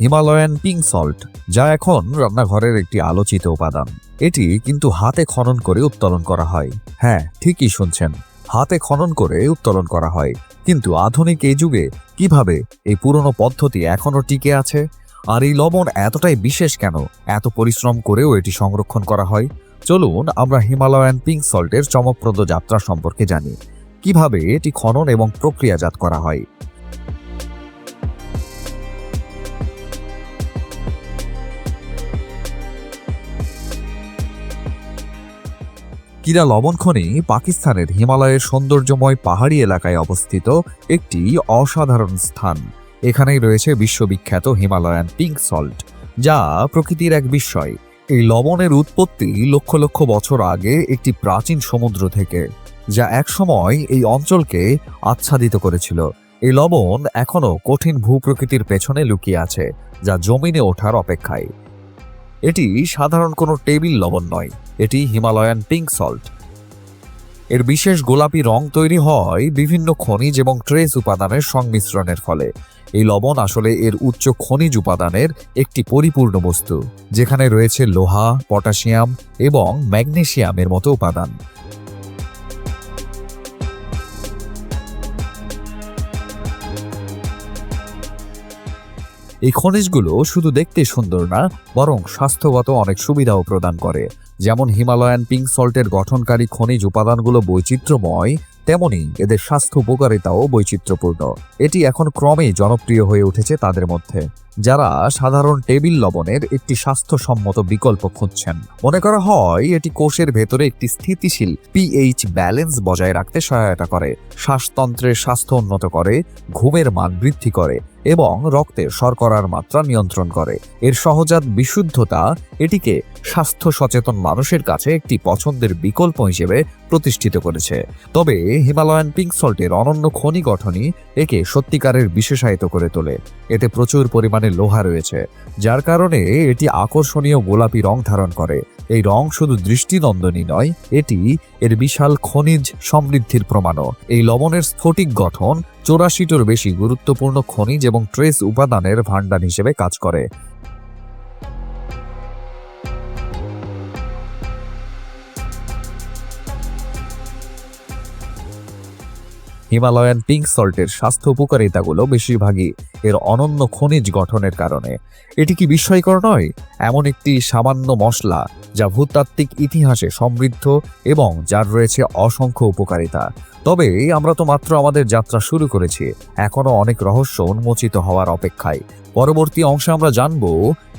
Himalayan pink salt, যা এখন রান্নাঘরের একটি আলোচিত উপাদান। এটি কিন্তু হাতে খনন করে উত্তোলন করা হয়। হ্যাঁ ঠিকই শুনছেন। হাতে খনন করে উত্তোলন করা হয়। কিন্তু আধুনিক এই যুগে কীভাবে এই পুরনো পদ্ধতি এখনও টিকে আছে? আর এই লবণ এতটাই বিশেষ কেন? এত পরিশ্রম করেও এটি সংরক্ষণ করা হয়? চলুন আমরা হিমালয়ান পিঙ্ক সল্টের চমকপ্রদ যাত্রা সম্পর্কে জানি। কীভাবে এটি খনন এবং প্রক্রিয়াজাত করা হয়? কিরা লবণ খনি পাকিস্তানের হিমালয়ের সৌন্দর্যময় পাহাড়ি এলাকায় অবস্থিত একটি অসাধারণ স্থান। এখানেই রয়েছে বিশ্ববিখ্যাত হিমালয়ান পিঙ্ক সল্ট, যা প্রকৃতির এক বিস্ময়। এই লবণের উৎপত্তি লক্ষ লক্ষ বছর আগে একটি প্রাচীন সমুদ্র থেকে, যা একসময় এই অঞ্চলকে আচ্ছাদিত করেছিল। এই লবণ এখনও কঠিন ভূপ্রকৃতির পেছনে লুকিয়ে আছে, যা জমিনে ওঠার অপেক্ষায়। এটি সাধারণ কোনো টেবিল লবণ নয়, এটি হিমালয়ান পিঙ্ক সল্ট। এর বিশেষ গোলাপি রং তৈরি হয় বিভিন্ন খনিজ এবং ট্রেস উপাদানের সংমিশ্রণের ফলে। এই লবণ আসলে এর উচ্চ খনিজ উপাদানের একটি পরিপূর্ণ বস্তু, যেখানে রয়েছে লোহা, পটাশিয়াম এবং ম্যাগনেশিয়ামের মতো উপাদান। এই খনিজগুলো শুধু দেখতে সুন্দর না, বরং স্বাস্থ্যগত অনেক সুবিধাও প্রদান করে। যেমন হিমালয়ান পিঙ্ক সল্টের গঠনকারী খনিজ উপাদানগুলো বৈচিত্র্যময়, তেমনি এদের স্বাস্থ্য উপকারিতাও বৈচিত্র্যপূর্ণ। এটি এখন ক্রমেই জনপ্রিয় হয়ে উঠেছে তাদের মধ্যে। যারা সাধারণ টেবিল লবণের একটি স্বাস্থ্যসম্মত বিকল্প খুঁজছেন। মনে করা হয় এটি কোষের ভেতরে একটি স্থিতিশীল পিএইচ ব্যালেন্স বজায় রাখতে সহায়তা করে। শ্বাসতন্ত্রের স্বাস্থ্য উন্নত করে, ঘুমের মান বৃদ্ধি করে এবং রক্তের শর্করার মাত্রা নিয়ন্ত্রণ করে। এর সহজাত বিশুদ্ধতা এটিকে স্বাস্থ্য সচেতন মানুষের কাছে একটি পছন্দের বিকল্প হিসেবে প্রতিষ্ঠিত করেছে। তবে হিমালয়ান পিঙ্ক সল্টের অনন্য খনি গঠনই একে সত্যিকারের বিশেষায়িত করে তোলে। এতে প্রচুর পরিমাণে লোহা রয়েছে, যার কারণে এটি আকর্ষণীয় গোলাপি রং ধারণ করে। এই রং শুধু দৃষ্টিনন্দনই নয়, এটি এর বিশাল খনিজ সমৃদ্ধির প্রমাণও। এই লবণের স্ফটিক গঠন চৌরাশিটির বেশি গুরুত্বপূর্ণ খনিজ এবং ট্রেস উপাদানের ভাণ্ডার হিসেবে কাজ করে। হিমালয়ান পিঙ্ক সল্টের স্বাস্থ্য উপকারিতাগুলো বেশিরভাগই এর অনন্য খনিজ গঠনের কারণে। এটি কি বিস্ময়কর নয়? এমন একটি সামান্য মশলা যা ভূতাত্ত্বিক ইতিহাসে সমৃদ্ধ এবং যার রয়েছে অসংখ্য উপকারিতা। তবে আমরা তো মাত্র আমাদের যাত্রা শুরু করেছি, এখনও অনেক রহস্য উন্মোচিত হওয়ার অপেক্ষায়। পরবর্তী অংশে আমরা জানব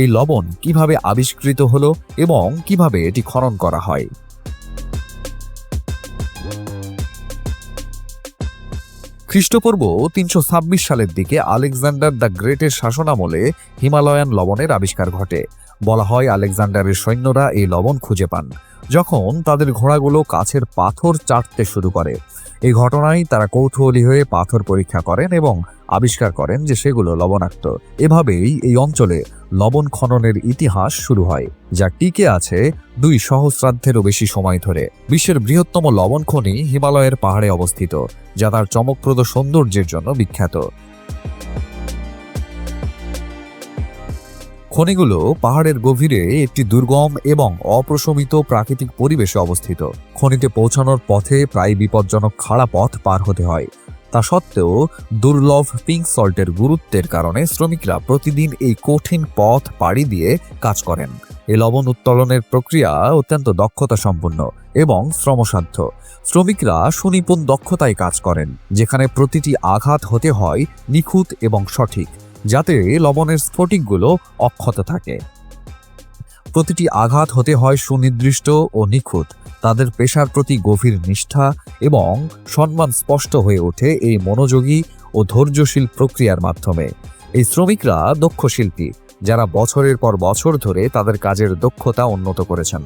এই লবণ কীভাবে আবিষ্কৃত হলো এবং কীভাবে এটি খনন করা হয়। খ্রিস্টপূর্ব তিনশো ছাব্বিশ সালের দিকে আলেকজান্ডার দ্য গ্রেটের শাসনামলে হিমালয়ান লবণের আবিষ্কার ঘটে। বলা হয় আলেকজান্ডারের সৈন্যরা এই লবণ খুঁজে পান, যখন তাদের ঘোড়াগুলো কাছের পাথর চাটতে শুরু করে। এই ঘটনায় তারা কৌতূহলী হয়ে পাথর পরীক্ষা করেন এবং আবিষ্কার করেন যে সেগুলো লবণাক্ত। এভাবেই এই অঞ্চলে লবণ খননের ইতিহাস শুরু হয়, যা টিকে আছে দুই সহস্রাব্দেরও বেশি সময় ধরে। বিশ্বের বৃহত্তম লবণ খনি হিমালয়ের পাহাড়ে অবস্থিত, যা তার চমকপ্রদ সৌন্দর্যের জন্য বিখ্যাত। খনিগুলো পাহাড়ের গভীরে একটি দুর্গম এবং অপ্রশমিত প্রাকৃতিক পরিবেশে অবস্থিত। খনিতে পৌঁছানোর পথে প্রায় বিপজ্জনক খাড়া পথ পার হতে হয়। তা সত্ত্বেও দুর্লভ পিঙ্ক সল্টের গুরুত্বের কারণে শ্রমিকরা প্রতিদিন এই কঠিন পথ পাড়ি দিয়ে কাজ করেন। এই লবণ উত্তোলনের প্রক্রিয়া অত্যন্ত দক্ষতা সম্পন্ন এবং শ্রমসাধ্য। শ্রমিকরা সুনিপুণ দক্ষতায় কাজ করেন, যেখানে প্রতিটি আঘাত হতে হয় নিখুঁত এবং সঠিক। যাতে লবণের স্ফটিকগুলো অক্ষত থাকে। প্রতিটি আঘাত হতে হয় সুনির্দিষ্ট ও নিখুঁত। তাদের পেশার প্রতি গভীর নিষ্ঠা এবং সম্মান স্পষ্ট হয়ে ওঠে এই মনোযোগী ও ধৈর্যশীল প্রক্রিয়ার মাধ্যমে। এই শ্রমিকরা দক্ষ শিল্পী, যারা বছরের পর বছর ধরে তাদের কাজের দক্ষতা উন্নত করেছেন।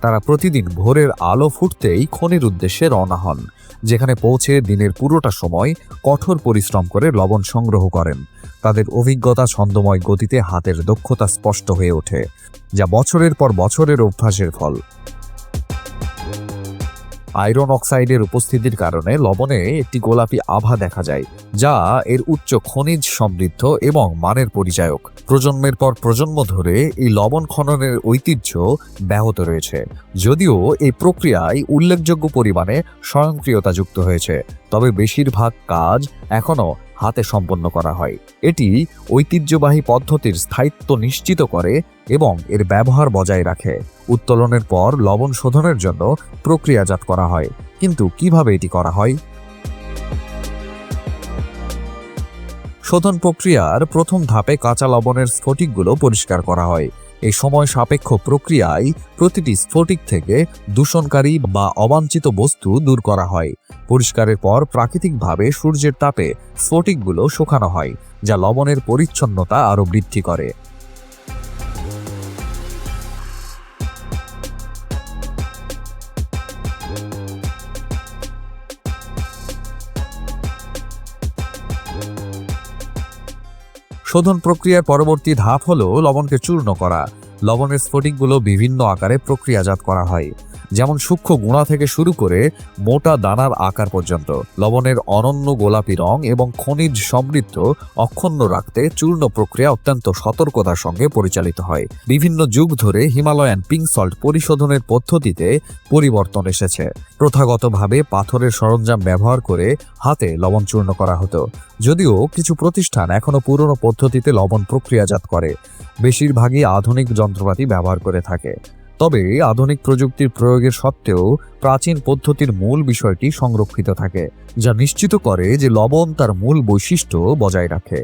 তারা প্রতিদিন ভোরের আলো ফুটতেই খনির উদ্দেশ্যে রওনা হন। যেখানে পৌঁছে দিনের পুরোটা সময় কঠোর পরিশ্রম করে লবণ সংগ্রহ করেন। তাদের অভিজ্ঞতা ছন্দময় গতিতে হাতের দক্ষতা স্পষ্ট হয়ে ওঠে, যা বছরের পর বছরের অভ্যাসের ফল। আয়রন অক্সাইডের উপস্থিতির কারণে লবণে একটি গোলাপি আভা দেখা যায়, যা এর উচ্চ খনিজ সমৃদ্ধ এবং মানের পরিচায়ক। প্রজন্মের পর প্রজন্ম ধরে এই লবণ খননের ঐতিহ্য ব্যাহত রয়েছে। যদিও এই প্রক্রিয়ায় উল্লেখযোগ্য পরিমাণে স্বয়ংক্রিয়তা যুক্ত হয়েছে, তবে বেশিরভাগ কাজ এখনও হাতে সম্পন্ন করা হয়। এটি ঐতিহ্যবাহী পদ্ধতির স্থায়িত্ব নিশ্চিত করে এবং এর ব্যবহার বজায় রাখে। উত্তোলনের পর লবণ শোধনের জন্য প্রক্রিয়াজাত করা হয়। কিন্তু কীভাবে এটি করা হয়? শোধন প্রক্রিয়ার প্রথম ধাপে কাঁচা লবণের স্ফটিকগুলো পরিষ্কার করা হয়। এই সময় সাপেক্ষ প্রক্রিয়ায় প্রতিটি স্ফটিক থেকে দূষণকারী বা অবাঞ্ছিত বস্তু দূর করা হয়। পরিষ্কারের পর প্রাকৃতিকভাবে সূর্যের তাপে স্ফটিকগুলো শুকানো হয়, যা লবণের পরিচ্ছন্নতা আরও বৃদ্ধি করে। শোধন প্রক্রিয়ার পরবর্তী ধাপ হল লবণকে চূর্ণ করা। লবণের স্ফটিকগুলো বিভিন্ন আকারে প্রক্রিয়াজাত করা হয়। যেমন সূক্ষ্ম গুঁড়া থেকে শুরু করে মোটা দানার আকার পর্যন্ত। লবণের অনন্য গোলাপি রং এবং খনিজ সমৃদ্ধ অক্ষুণ্ণ রাখতে চূর্ণ প্রক্রিয়া অত্যন্ত সতর্কতার সঙ্গে পরিচালিত হয়। বিভিন্ন যুগ ধরে হিমালয়ান পিঙ্ক সল্ট পরিশোধনের পদ্ধতিতে পরিবর্তন এসেছে। প্রথাগতভাবে পাথরের সরঞ্জাম ব্যবহার করে হাতে লবণ চূর্ণ করা হতো। যদিও কিছু প্রতিষ্ঠান এখনও পুরনো পদ্ধতিতে লবণ প্রক্রিয়াজাত করে। বেশিরভাগই আধুনিক যন্ত্রপাতি ব্যবহার করে থাকে। তবে আধুনিক প্রযুক্তির প্রয়োগের সত্ত্বেও প্রাচীন পদ্ধতির মূল বিষয়টি সংরক্ষিত থাকে, যা নিশ্চিত করে যে লবণ তার মূল বৈশিষ্ট্য বজায় রাখে।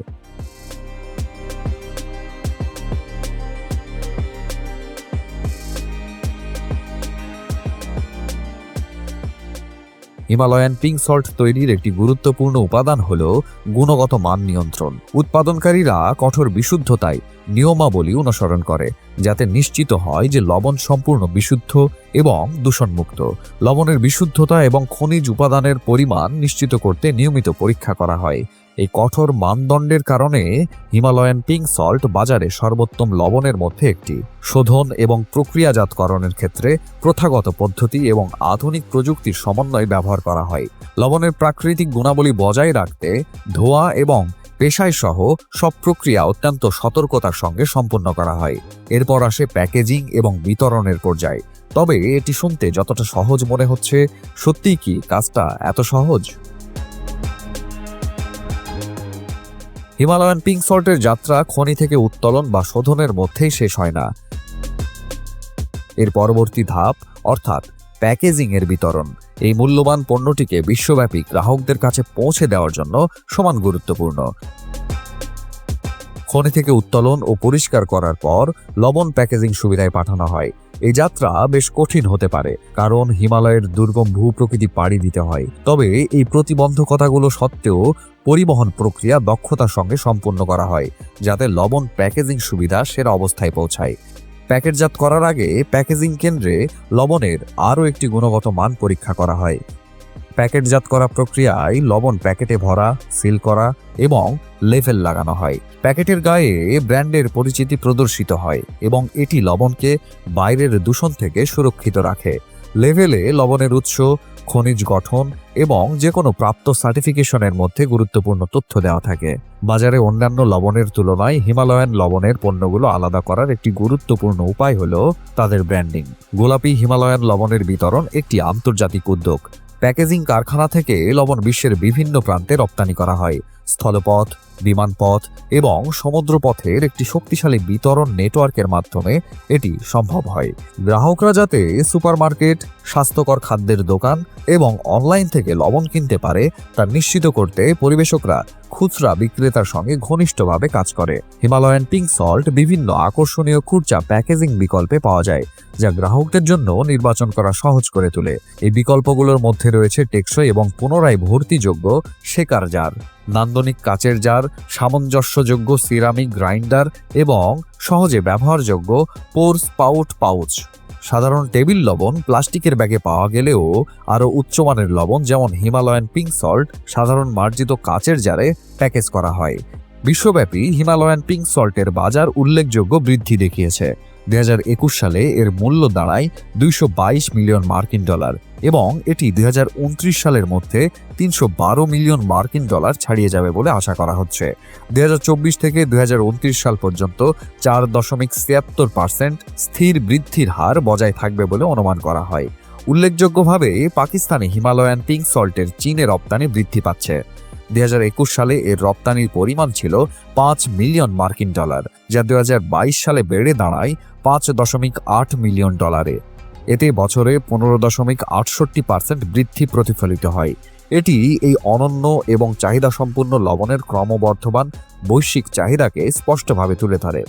হিমালয়ান পিঙ্ক সল্ট তৈরির একটি গুরুত্বপূর্ণ উপাদান হল গুণগত মান নিয়ন্ত্রণ। উৎপাদনকারীরা কঠোর বিশুদ্ধতায় নিয়মাবলী অনুসরণ করে, যাতে নিশ্চিত হয় যে লবণ সম্পূর্ণ বিশুদ্ধ এবং দূষণমুক্ত। লবণের বিশুদ্ধতা এবং খনিজ উপাদানের পরিমাণ নিশ্চিত করতে নিয়মিত পরীক্ষা করা হয়। এই কঠোর মানদণ্ডের কারণে হিমালয়ান পিঙ্ক সল্ট বাজারে সর্বোত্তম লবণের মধ্যে একটি। শোধন এবং প্রক্রিয়াজাতকরণের ক্ষেত্রে প্রথাগত পদ্ধতি এবং আধুনিক প্রযুক্তির সমন্বয় ব্যবহার করা হয়। লবণের প্রাকৃতিক গুণাবলী বজায় রাখতে ধোয়া এবং পেশায় সহ সব প্রক্রিয়া অত্যন্ত সতর্কতার সঙ্গে সম্পন্ন করা হয়। এরপর আসে প্যাকেজিং এবং বিতরণের পর্যায়ে। তবে এটি শুনতে যতটা সহজ মনে হচ্ছে, সত্যিই কি কাজটা এত সহজ? হিমালয়ান পিঙ্ক সল্টের যাত্রা খনি থেকে উত্তোলন বা শোধনের মধ্যেই শেষ হয় না। এর পরবর্তী ধাপ, অর্থাৎ প্যাকেজিং এর বিতরণ। এই মূল্যবান পণ্যটিকে বিশ্বব্যাপী গ্রাহকদের কাছে পৌঁছে দেওয়ার জন্য সমান গুরুত্বপূর্ণ। খনি থেকে উত্তোলন ও পরিষ্কার করার পর লবণ প্যাকেজিং সুবিধায় পাঠানো হয়। এই যাত্রা বেশ কঠিন হতে পারে, কারণ হিমালয়ের দুর্গম ভূপ্রকৃতি পাড়ি দিতে হয়। তবে এই প্রতিবন্ধকতাগুলো সত্ত্বেও পরিবহন প্রক্রিয়া দক্ষতার সঙ্গে সম্পন্ন করা হয়, যাতে লবণ প্যাকেজিং সুবিধা সেরা অবস্থায় পৌঁছায়। প্যাকেটজাত করার আগে প্যাকেজিং কেন্দ্রে লবণের আরও একটি গুণগত মান পরীক্ষা করা হয়। প্যাকেটজাত করা প্রক্রিয়ায় লবণ প্যাকেটে ভরা, সিল করা এবং লেভেল লাগানো হয়। প্যাকেটের গায়ে ব্র্যান্ডের পরিচিতি প্রদর্শিত হয় এবং এটি লবণকে বাইরের দূষণ থেকে সুরক্ষিত রাখে। লেভেলে লবণের উৎস খনিজ গঠন এবং যে কোনো প্রাপ্ত সার্টিফিকেশনের মধ্যে গুরুত্বপূর্ণ তথ্য দেওয়া থাকে। বাজারে অন্যান্য লবণের তুলনায় হিমালয়ান লবণের পণ্যগুলো আলাদা করার একটি গুরুত্বপূর্ণ উপায় হল তাদের ব্র্যান্ডিং। গোলাপি হিমালয়ান লবণের বিতরণ একটি আন্তর্জাতিক উদ্যোগ। প্যাকেজিং কারখানা থেকে লবণ বিশ্বের বিভিন্ন প্রান্তে রপ্তানি করা হয়। স্থলপথ, বিমানপথ এবং সমুদ্রপথের একটি শক্তিশালী বিতরণ নেটওয়ার্কের মাধ্যমে এটি সম্ভব হয়। গ্রাহকরা যাতে সুপারমার্কেট, স্বাস্থ্যকর খাদ্যের দোকান এবং অনলাইন থেকে লবণ কিনতে পারে, তা নিশ্চিত করতে পরিবেশকরা খুচরা বিক্রেতার সঙ্গে ঘনিষ্ঠভাবে কাজ করে। হিমালয়ান পিঙ্ক সল্ট বিভিন্ন আকর্ষণীয় খুচরা প্যাকেজিং বিকল্পে পাওয়া যায়, যা গ্রাহকদের জন্য নির্বাচন করা সহজ করে তোলে। এই বিকল্পগুলোর মধ্যে রয়েছে টেকসই এবং পুনরায় ভর্তিযোগ্য শেকার জার। নান্দনিক কাচের জার, সামঞ্জস্যযোগ্য সিরামিক গ্রাইন্ডার এবং সহজে ব্যবহারযোগ্য পোর্স পাউট পাউচ। সাধারণ টেবিল লবণ প্লাস্টিকের ব্যাগে পাওয়া গেলেও আরও উচ্চমানের লবণ যেমন হিমালয়ান পিঙ্ক সল্ট, সাধারণ মার্জিত কাচের জারে প্যাকেজ করা হয়। বিশ্বব্যাপী হিমালয়ান পিঙ্ক সল্টের বাজার উল্লেখযোগ্য বৃদ্ধি দেখিয়েছে। দুই হাজার একুশ সালে এর মূল্য দাঁড়ায় দুইশো বাইশ মিলিয়ন মার্কিন ডলার এবং এটি দুই সালের মধ্যে তিনশো বারো মিলিয়ন মার্কিন ডলার ছাড়িয়ে যাবে বলে আশা করা হচ্ছে। দুই হাজার চব্বিশ থেকে দুই হাজার উনত্রিশ সাল পর্যন্ত চার দশমিক ছিয়াত্তর পার্সেন্ট স্থির বৃদ্ধির হার বজায় থাকবে বলে অনুমান করা হয়। উল্লেখযোগ্যভাবে পাকিস্তানে হিমালয়ান পিঙ্ক সল্টের চীনে রপ্তানি বৃদ্ধি পাচ্ছে। দুই হাজার একুশ সালে এর রপ্তানির পরিমাণ ছিল পাঁচ মিলিয়ন মার্কিন ডলার, যা দু হাজার বাইশ সালে বেড়ে দাঁড়ায় পাঁচ দশমিক আট মিলিয়ন ডলারে। এতে বছরে পনেরো দশমিক আটষট্টি পার্সেন্ট বৃদ্ধি প্রতিফলিত হয়। এটি এই অনন্য এবং চাহিদা সম্পূর্ণ লবণের ক্রমবর্ধমান বৈশ্বিক চাহিদাকে স্পষ্টভাবে তুলে ধরে।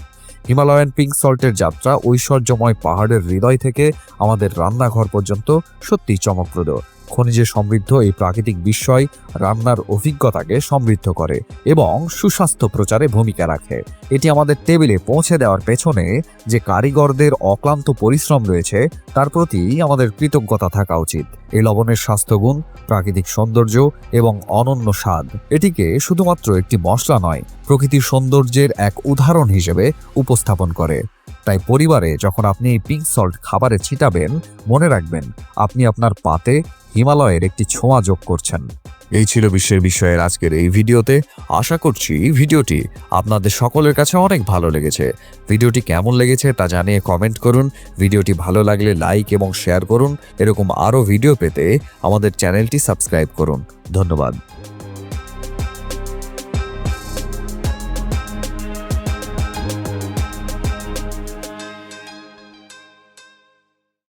হিমালয়ান পিঙ্ক সল্টের যাত্রা ঐশ্বর্যময় পাহাড়ের হৃদয় থেকে আমাদের রান্নাঘর পর্যন্ত সত্যি চমকপ্রদ। খনিজে সমৃদ্ধ এই প্রাকৃতিক বিস্ময় রান্নার অভিজ্ঞতাকে সমৃদ্ধ করে এবং সুস্বাস্থ্য প্রচারে ভূমিকা রাখে। এটি আমাদের টেবিলে পৌঁছে দেওয়ার পেছনে যে কারিগরদের অক্লান্ত পরিশ্রম রয়েছে, তার প্রতি আমাদের কৃতজ্ঞতা থাকা উচিত। এই লবণের স্বাস্থ্যগুণ, প্রাকৃতিক সৌন্দর্য এবং অনন্য স্বাদ, এটিকে শুধুমাত্র একটি মশলা নয়, প্রকৃতির সৌন্দর্যের এক উদাহরণ হিসেবে উপস্থাপন করে। তাই পরিবারে যখন আপনি এই পিঙ্ক সল্ট খাবারে ছিটাবেন, মনে রাখবেন আপনি আপনার পাতে হিমালয়ের একটি ছোঁয়া যোগ করছেন। এই ছিল বিশ্বের বিষয়ের আজকের এই ভিডিওতে। আশা করছি ভিডিওটি আপনাদের সকলের কাছে অনেক ভালো লেগেছে। ভিডিওটি কেমন লেগেছে তা জানিয়ে কমেন্ট করুন। ভিডিওটি ভালো লাগলে লাইক এবং শেয়ার করুন। এরকম আরও ভিডিও পেতে আমাদের চ্যানেলটি সাবস্ক্রাইব করুন। ধন্যবাদ।